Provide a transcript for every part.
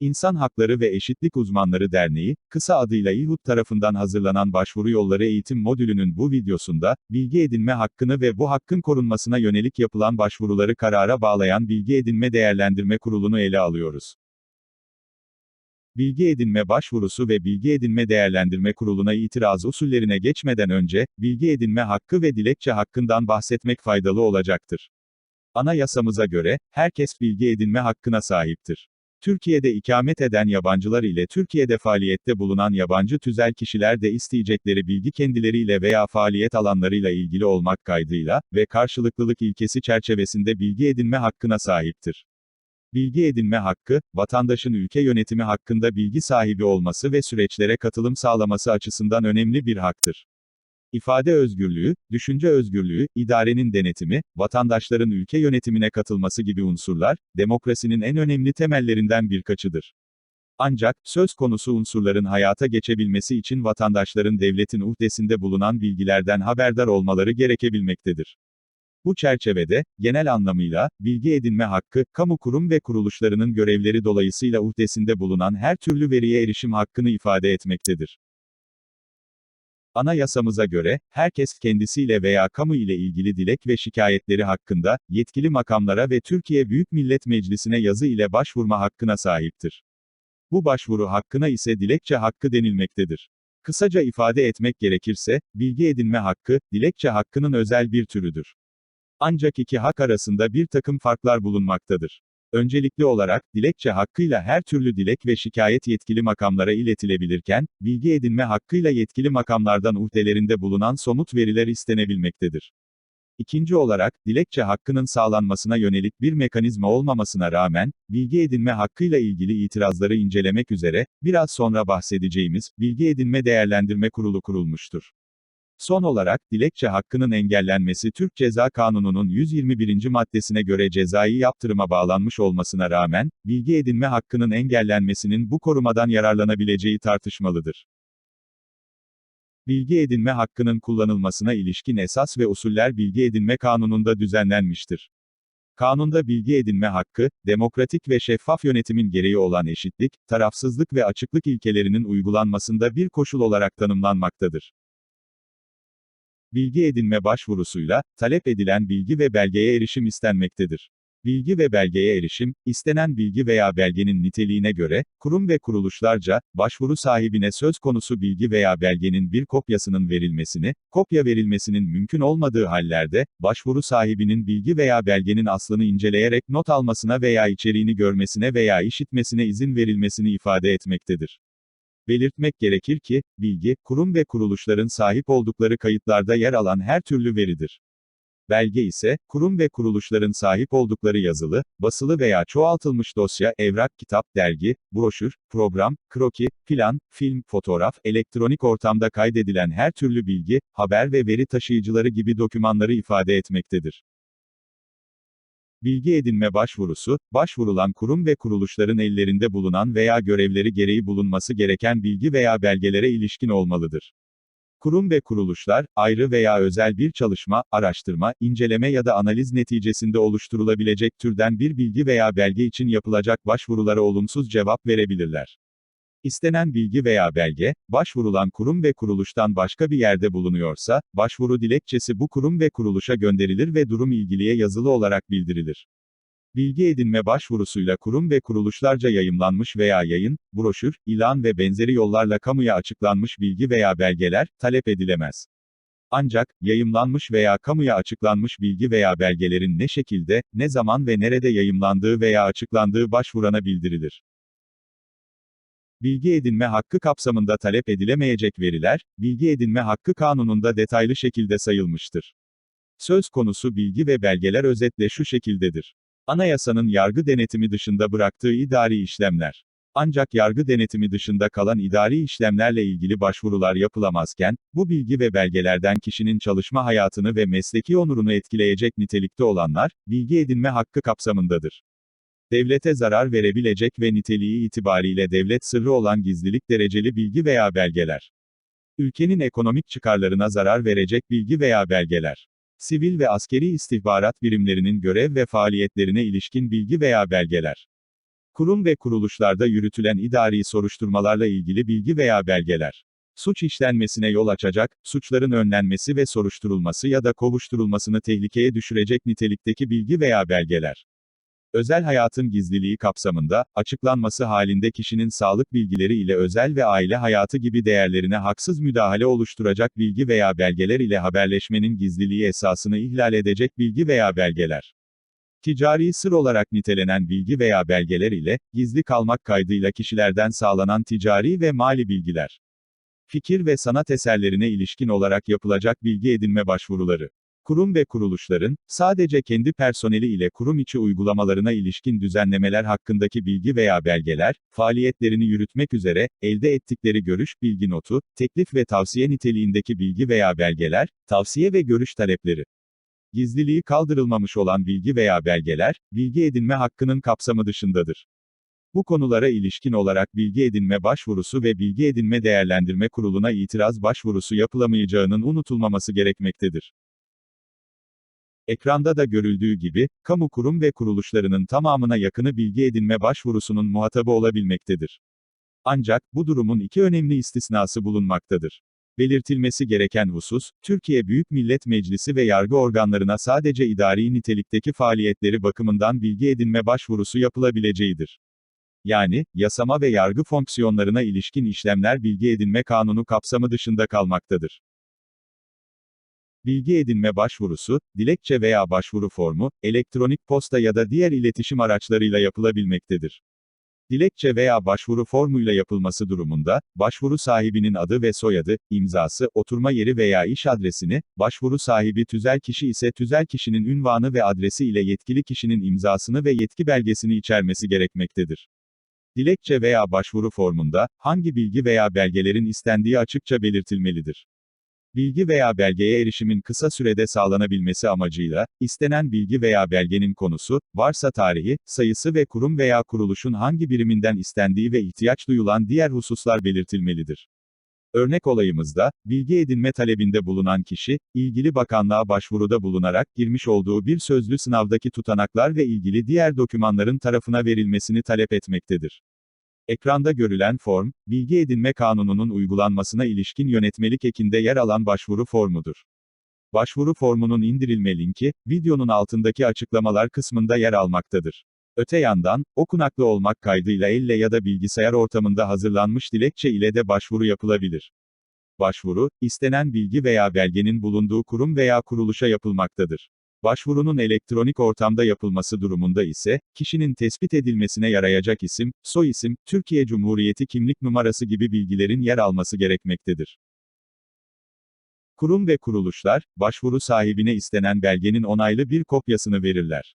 İnsan Hakları ve Eşitlik Uzmanları Derneği, kısa adıyla İHUD tarafından hazırlanan başvuru yolları eğitim modülünün bu videosunda, bilgi edinme hakkını ve bu hakkın korunmasına yönelik yapılan başvuruları karara bağlayan Bilgi Edinme Değerlendirme Kurulu'nu ele alıyoruz. Bilgi edinme başvurusu ve bilgi edinme değerlendirme kuruluna itiraz usullerine geçmeden önce, bilgi edinme hakkı ve dilekçe hakkından bahsetmek faydalı olacaktır. Anayasamıza göre, herkes bilgi edinme hakkına sahiptir. Türkiye'de ikamet eden yabancılar ile Türkiye'de faaliyette bulunan yabancı tüzel kişiler de isteyecekleri bilgi kendileriyle veya faaliyet alanlarıyla ilgili olmak kaydıyla ve karşılıklılık ilkesi çerçevesinde bilgi edinme hakkına sahiptir. Bilgi edinme hakkı, vatandaşın ülke yönetimi hakkında bilgi sahibi olması ve süreçlere katılım sağlaması açısından önemli bir haktır. İfade özgürlüğü, düşünce özgürlüğü, idarenin denetimi, vatandaşların ülke yönetimine katılması gibi unsurlar, demokrasinin en önemli temellerinden birkaçıdır. Ancak, söz konusu unsurların hayata geçebilmesi için vatandaşların devletin uhdesinde bulunan bilgilerden haberdar olmaları gerekebilmektedir. Bu çerçevede, genel anlamıyla, bilgi edinme hakkı, kamu kurum ve kuruluşlarının görevleri dolayısıyla uhdesinde bulunan her türlü veriye erişim hakkını ifade etmektedir. Anayasamıza göre, herkes kendisiyle veya kamu ile ilgili dilek ve şikayetleri hakkında, yetkili makamlara ve Türkiye Büyük Millet Meclisi'ne yazı ile başvurma hakkına sahiptir. Bu başvuru hakkına ise dilekçe hakkı denilmektedir. Kısaca ifade etmek gerekirse, bilgi edinme hakkı, dilekçe hakkının özel bir türüdür. Ancak iki hak arasında bir takım farklar bulunmaktadır. Öncelikli olarak, dilekçe hakkıyla her türlü dilek ve şikayet yetkili makamlara iletilebilirken, bilgi edinme hakkıyla yetkili makamlardan uhdelerinde bulunan somut veriler istenebilmektedir. İkinci olarak, dilekçe hakkının sağlanmasına yönelik bir mekanizma olmamasına rağmen, bilgi edinme hakkıyla ilgili itirazları incelemek üzere, biraz sonra bahsedeceğimiz, Bilgi Edinme Değerlendirme Kurulu kurulmuştur. Son olarak, dilekçe hakkının engellenmesi Türk Ceza Kanunu'nun 121. maddesine göre cezai yaptırıma bağlanmış olmasına rağmen, bilgi edinme hakkının engellenmesinin bu korumadan yararlanabileceği tartışmalıdır. Bilgi edinme hakkının kullanılmasına ilişkin esas ve usuller Bilgi Edinme Kanunu'nda düzenlenmiştir. Kanunda bilgi edinme hakkı, demokratik ve şeffaf yönetimin gereği olan eşitlik, tarafsızlık ve açıklık ilkelerinin uygulanmasında bir koşul olarak tanımlanmaktadır. Bilgi edinme başvurusuyla, talep edilen bilgi ve belgeye erişim istenmektedir. Bilgi ve belgeye erişim, istenen bilgi veya belgenin niteliğine göre, kurum ve kuruluşlarca, başvuru sahibine söz konusu bilgi veya belgenin bir kopyasının verilmesini, kopya verilmesinin mümkün olmadığı hallerde, başvuru sahibinin bilgi veya belgenin aslını inceleyerek not almasına veya içeriğini görmesine veya işitmesine izin verilmesini ifade etmektedir. Belirtmek gerekir ki, bilgi, kurum ve kuruluşların sahip oldukları kayıtlarda yer alan her türlü veridir. Belge ise, kurum ve kuruluşların sahip oldukları yazılı, basılı veya çoğaltılmış dosya, evrak, kitap, dergi, broşür, program, kroki, plan, film, fotoğraf, elektronik ortamda kaydedilen her türlü bilgi, haber ve veri taşıyıcıları gibi dokümanları ifade etmektedir. Bilgi edinme başvurusu, başvurulan kurum ve kuruluşların ellerinde bulunan veya görevleri gereği bulunması gereken bilgi veya belgelere ilişkin olmalıdır. Kurum ve kuruluşlar, ayrı veya özel bir çalışma, araştırma, inceleme ya da analiz neticesinde oluşturulabilecek türden bir bilgi veya belge için yapılacak başvurulara olumsuz cevap verebilirler. İstenen bilgi veya belge, başvurulan kurum ve kuruluştan başka bir yerde bulunuyorsa, başvuru dilekçesi bu kurum ve kuruluşa gönderilir ve durum ilgiliye yazılı olarak bildirilir. Bilgi edinme başvurusuyla kurum ve kuruluşlarca yayımlanmış veya yayın, broşür, ilan ve benzeri yollarla kamuya açıklanmış bilgi veya belgeler, talep edilemez. Ancak, yayımlanmış veya kamuya açıklanmış bilgi veya belgelerin ne şekilde, ne zaman ve nerede yayımlandığı veya açıklandığı başvurana bildirilir. Bilgi edinme hakkı kapsamında talep edilemeyecek veriler, Bilgi Edinme Hakkı Kanunu'nda detaylı şekilde sayılmıştır. Söz konusu bilgi ve belgeler özetle şu şekildedir. Anayasanın yargı denetimi dışında bıraktığı idari işlemler. Ancak yargı denetimi dışında kalan idari işlemlerle ilgili başvurular yapılamazken, bu bilgi ve belgelerden kişinin çalışma hayatını ve mesleki onurunu etkileyecek nitelikte olanlar, bilgi edinme hakkı kapsamındadır. Devlete zarar verebilecek ve niteliği itibariyle devlet sırrı olan gizlilik dereceli bilgi veya belgeler. Ülkenin ekonomik çıkarlarına zarar verecek bilgi veya belgeler. Sivil ve askeri istihbarat birimlerinin görev ve faaliyetlerine ilişkin bilgi veya belgeler. Kurum ve kuruluşlarda yürütülen idari soruşturmalarla ilgili bilgi veya belgeler. Suç işlenmesine yol açacak, suçların önlenmesi ve soruşturulması ya da kovuşturulmasını tehlikeye düşürecek nitelikteki bilgi veya belgeler. Özel hayatın gizliliği kapsamında, açıklanması halinde kişinin sağlık bilgileri ile özel ve aile hayatı gibi değerlerine haksız müdahale oluşturacak bilgi veya belgeler ile haberleşmenin gizliliği esasını ihlal edecek bilgi veya belgeler. Ticari sır olarak nitelenen bilgi veya belgeler ile, gizli kalmak kaydıyla kişilerden sağlanan ticari ve mali bilgiler. Fikir ve sanat eserlerine ilişkin olarak yapılacak bilgi edinme başvuruları. Kurum ve kuruluşların, sadece kendi personeli ile kurum içi uygulamalarına ilişkin düzenlemeler hakkındaki bilgi veya belgeler, faaliyetlerini yürütmek üzere, elde ettikleri görüş, bilgi notu, teklif ve tavsiye niteliğindeki bilgi veya belgeler, tavsiye ve görüş talepleri. Gizliliği kaldırılmamış olan bilgi veya belgeler, bilgi edinme hakkının kapsamı dışındadır. Bu konulara ilişkin olarak bilgi edinme başvurusu ve bilgi edinme değerlendirme kuruluna itiraz başvurusu yapılamayacağının unutulmaması gerekmektedir. Ekranda da görüldüğü gibi, kamu kurum ve kuruluşlarının tamamına yakını bilgi edinme başvurusunun muhatabı olabilmektedir. Ancak, bu durumun iki önemli istisnası bulunmaktadır. Belirtilmesi gereken husus, Türkiye Büyük Millet Meclisi ve yargı organlarına sadece idari nitelikteki faaliyetleri bakımından bilgi edinme başvurusu yapılabileceğidir. Yani, yasama ve yargı fonksiyonlarına ilişkin işlemler bilgi edinme kanunu kapsamı dışında kalmaktadır. Bilgi edinme başvurusu, dilekçe veya başvuru formu, elektronik posta ya da diğer iletişim araçlarıyla yapılabilmektedir. Dilekçe veya başvuru formuyla yapılması durumunda, başvuru sahibinin adı ve soyadı, imzası, oturma yeri veya iş adresini, başvuru sahibi tüzel kişi ise tüzel kişinin ünvanı ve adresi ile yetkili kişinin imzasını ve yetki belgesini içermesi gerekmektedir. Dilekçe veya başvuru formunda, hangi bilgi veya belgelerin istendiği açıkça belirtilmelidir. Bilgi veya belgeye erişimin kısa sürede sağlanabilmesi amacıyla, istenen bilgi veya belgenin konusu, varsa tarihi, sayısı ve kurum veya kuruluşun hangi biriminden istendiği ve ihtiyaç duyulan diğer hususlar belirtilmelidir. Örnek olayımızda, bilgi edinme talebinde bulunan kişi, ilgili bakanlığa başvuruda bulunarak girmiş olduğu bir sözlü sınavdaki tutanaklar ve ilgili diğer dokümanların tarafına verilmesini talep etmektedir. Ekranda görülen form, Bilgi Edinme Kanunu'nun uygulanmasına ilişkin yönetmelik ekinde yer alan başvuru formudur. Başvuru formunun indirilme linki, videonun altındaki açıklamalar kısmında yer almaktadır. Öte yandan, okunaklı olmak kaydıyla elle ya da bilgisayar ortamında hazırlanmış dilekçe ile de başvuru yapılabilir. Başvuru, istenen bilgi veya belgenin bulunduğu kurum veya kuruluşa yapılmaktadır. Başvurunun elektronik ortamda yapılması durumunda ise, kişinin tespit edilmesine yarayacak isim, soyisim, Türkiye Cumhuriyeti kimlik numarası gibi bilgilerin yer alması gerekmektedir. Kurum ve kuruluşlar, başvuru sahibine istenen belgenin onaylı bir kopyasını verirler.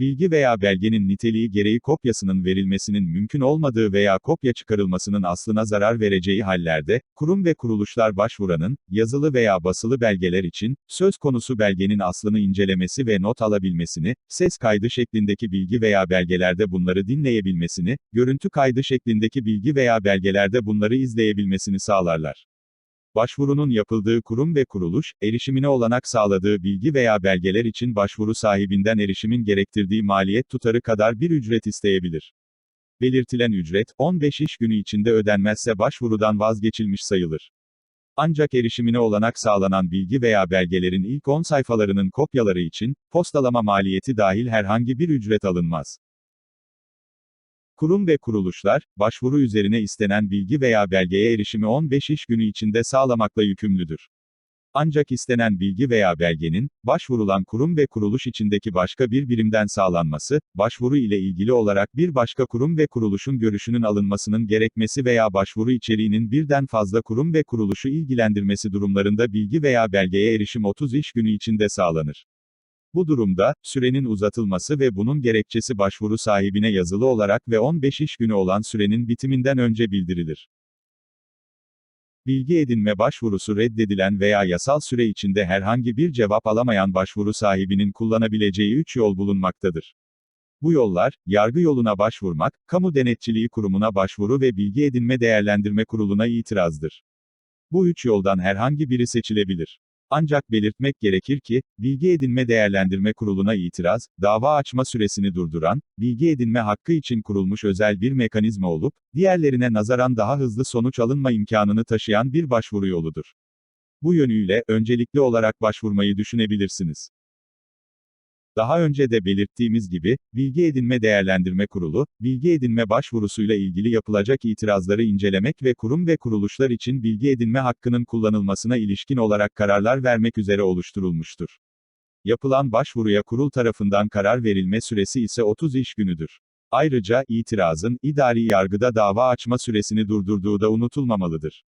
Bilgi veya belgenin niteliği gereği kopyasının verilmesinin mümkün olmadığı veya kopya çıkarılmasının aslına zarar vereceği hallerde, kurum ve kuruluşlar başvuranın, yazılı veya basılı belgeler için, söz konusu belgenin aslını incelemesi ve not alabilmesini, ses kaydı şeklindeki bilgi veya belgelerde bunları dinleyebilmesini, görüntü kaydı şeklindeki bilgi veya belgelerde bunları izleyebilmesini sağlarlar. Başvurunun yapıldığı kurum ve kuruluş, erişimine olanak sağladığı bilgi veya belgeler için başvuru sahibinden erişimin gerektirdiği maliyet tutarı kadar bir ücret isteyebilir. Belirtilen ücret, 15 iş günü içinde ödenmezse başvurudan vazgeçilmiş sayılır. Ancak erişimine olanak sağlanan bilgi veya belgelerin ilk 10 sayfalarının kopyaları için, postalama maliyeti dahil herhangi bir ücret alınmaz. Kurum ve kuruluşlar, başvuru üzerine istenen bilgi veya belgeye erişimi 15 iş günü içinde sağlamakla yükümlüdür. Ancak istenen bilgi veya belgenin, başvurulan kurum ve kuruluş içindeki başka bir birimden sağlanması, başvuru ile ilgili olarak bir başka kurum ve kuruluşun görüşünün alınmasının gerekmesi veya başvuru içeriğinin birden fazla kurum ve kuruluşu ilgilendirmesi durumlarında bilgi veya belgeye erişim 30 iş günü içinde sağlanır. Bu durumda, sürenin uzatılması ve bunun gerekçesi başvuru sahibine yazılı olarak ve 15 iş günü olan sürenin bitiminden önce bildirilir. Bilgi edinme başvurusu reddedilen veya yasal süre içinde herhangi bir cevap alamayan başvuru sahibinin kullanabileceği 3 yol bulunmaktadır. Bu yollar, yargı yoluna başvurmak, kamu denetçiliği kurumuna başvuru ve bilgi edinme değerlendirme kuruluna itirazdır. Bu üç yoldan herhangi biri seçilebilir. Ancak belirtmek gerekir ki, Bilgi Edinme Değerlendirme Kurulu'na itiraz, dava açma süresini durduran, bilgi edinme hakkı için kurulmuş özel bir mekanizma olup, diğerlerine nazaran daha hızlı sonuç alınma imkanını taşıyan bir başvuru yoludur. Bu yönüyle, öncelikli olarak başvurmayı düşünebilirsiniz. Daha önce de belirttiğimiz gibi, Bilgi Edinme Değerlendirme Kurulu, bilgi edinme başvurusuyla ilgili yapılacak itirazları incelemek ve kurum ve kuruluşlar için bilgi edinme hakkının kullanılmasına ilişkin olarak kararlar vermek üzere oluşturulmuştur. Yapılan başvuruya kurul tarafından karar verilme süresi ise 30 iş günüdür. Ayrıca, itirazın, idari yargıda dava açma süresini durdurduğu da unutulmamalıdır.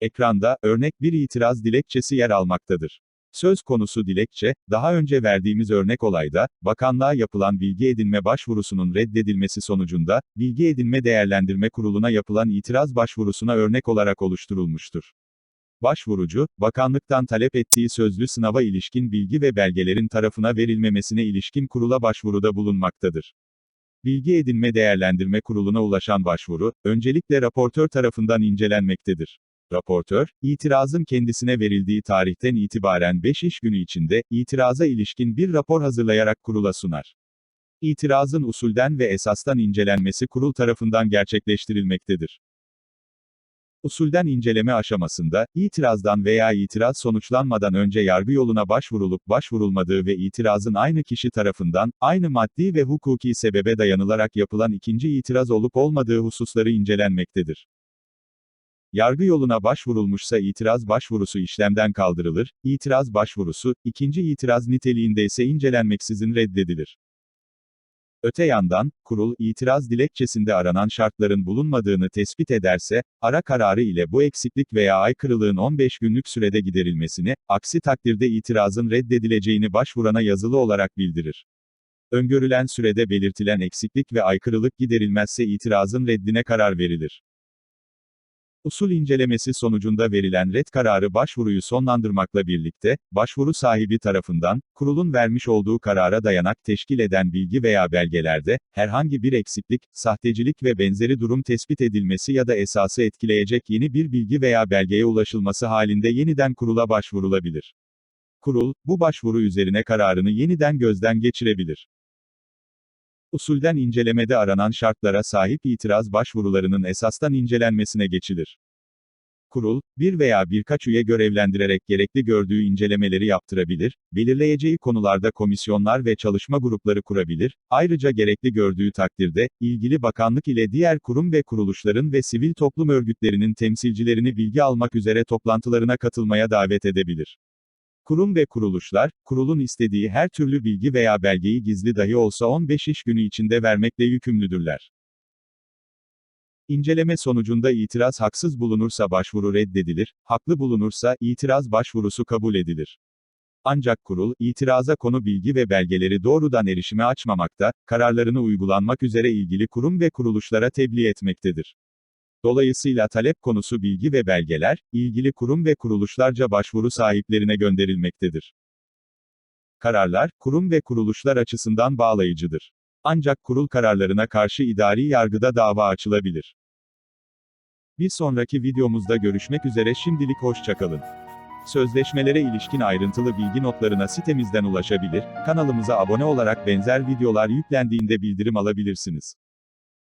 Ekranda, örnek bir itiraz dilekçesi yer almaktadır. Söz konusu dilekçe, daha önce verdiğimiz örnek olayda, bakanlığa yapılan bilgi edinme başvurusunun reddedilmesi sonucunda, Bilgi Edinme Değerlendirme Kurulu'na yapılan itiraz başvurusuna örnek olarak oluşturulmuştur. Başvurucu, bakanlıktan talep ettiği sözlü sınava ilişkin bilgi ve belgelerin tarafına verilmemesine ilişkin kurula başvuruda bulunmaktadır. Bilgi Edinme Değerlendirme Kurulu'na ulaşan başvuru, öncelikle raportör tarafından incelenmektedir. Raportör, itirazın kendisine verildiği tarihten itibaren 5 iş günü içinde, itiraza ilişkin bir rapor hazırlayarak kurula sunar. İtirazın usulden ve esastan incelenmesi kurul tarafından gerçekleştirilmektedir. Usulden inceleme aşamasında, itirazdan veya itiraz sonuçlanmadan önce yargı yoluna başvurulup başvurulmadığı ve itirazın aynı kişi tarafından, aynı maddi ve hukuki sebebe dayanılarak yapılan ikinci itiraz olup olmadığı hususları incelenmektedir. Yargı yoluna başvurulmuşsa itiraz başvurusu işlemden kaldırılır, itiraz başvurusu, ikinci itiraz niteliğinde ise incelenmeksizin reddedilir. Öte yandan, kurul, itiraz dilekçesinde aranan şartların bulunmadığını tespit ederse, ara kararı ile bu eksiklik veya aykırılığın 15 günlük sürede giderilmesini, aksi takdirde itirazın reddedileceğini başvurana yazılı olarak bildirir. Öngörülen sürede belirtilen eksiklik ve aykırılık giderilmezse itirazın reddine karar verilir. Usul incelemesi sonucunda verilen red kararı başvuruyu sonlandırmakla birlikte, başvuru sahibi tarafından, kurulun vermiş olduğu karara dayanak teşkil eden bilgi veya belgelerde, herhangi bir eksiklik, sahtecilik ve benzeri durum tespit edilmesi ya da esası etkileyecek yeni bir bilgi veya belgeye ulaşılması halinde yeniden kurula başvurulabilir. Kurul, bu başvuru üzerine kararını yeniden gözden geçirebilir. Usulden incelemede aranan şartlara sahip itiraz başvurularının esastan incelenmesine geçilir. Kurul, bir veya birkaç üye görevlendirerek gerekli gördüğü incelemeleri yaptırabilir, belirleyeceği konularda komisyonlar ve çalışma grupları kurabilir, ayrıca gerekli gördüğü takdirde, ilgili bakanlık ile diğer kurum ve kuruluşların ve sivil toplum örgütlerinin temsilcilerini bilgi almak üzere toplantılarına katılmaya davet edebilir. Kurum ve kuruluşlar, kurulun istediği her türlü bilgi veya belgeyi gizli dahi olsa 15 iş günü içinde vermekle yükümlüdürler. İnceleme sonucunda itiraz haksız bulunursa başvuru reddedilir, haklı bulunursa itiraz başvurusu kabul edilir. Ancak kurul, itiraza konu bilgi ve belgeleri doğrudan erişime açmamakta, kararlarını uygulanmak üzere ilgili kurum ve kuruluşlara tebliğ etmektedir. Dolayısıyla talep konusu bilgi ve belgeler, ilgili kurum ve kuruluşlarca başvuru sahiplerine gönderilmektedir. Kararlar, kurum ve kuruluşlar açısından bağlayıcıdır. Ancak kurul kararlarına karşı idari yargıda dava açılabilir. Bir sonraki videomuzda görüşmek üzere şimdilik hoşçakalın. Sözleşmelere ilişkin ayrıntılı bilgi notlarına sitemizden ulaşabilir, kanalımıza abone olarak benzer videolar yüklendiğinde bildirim alabilirsiniz.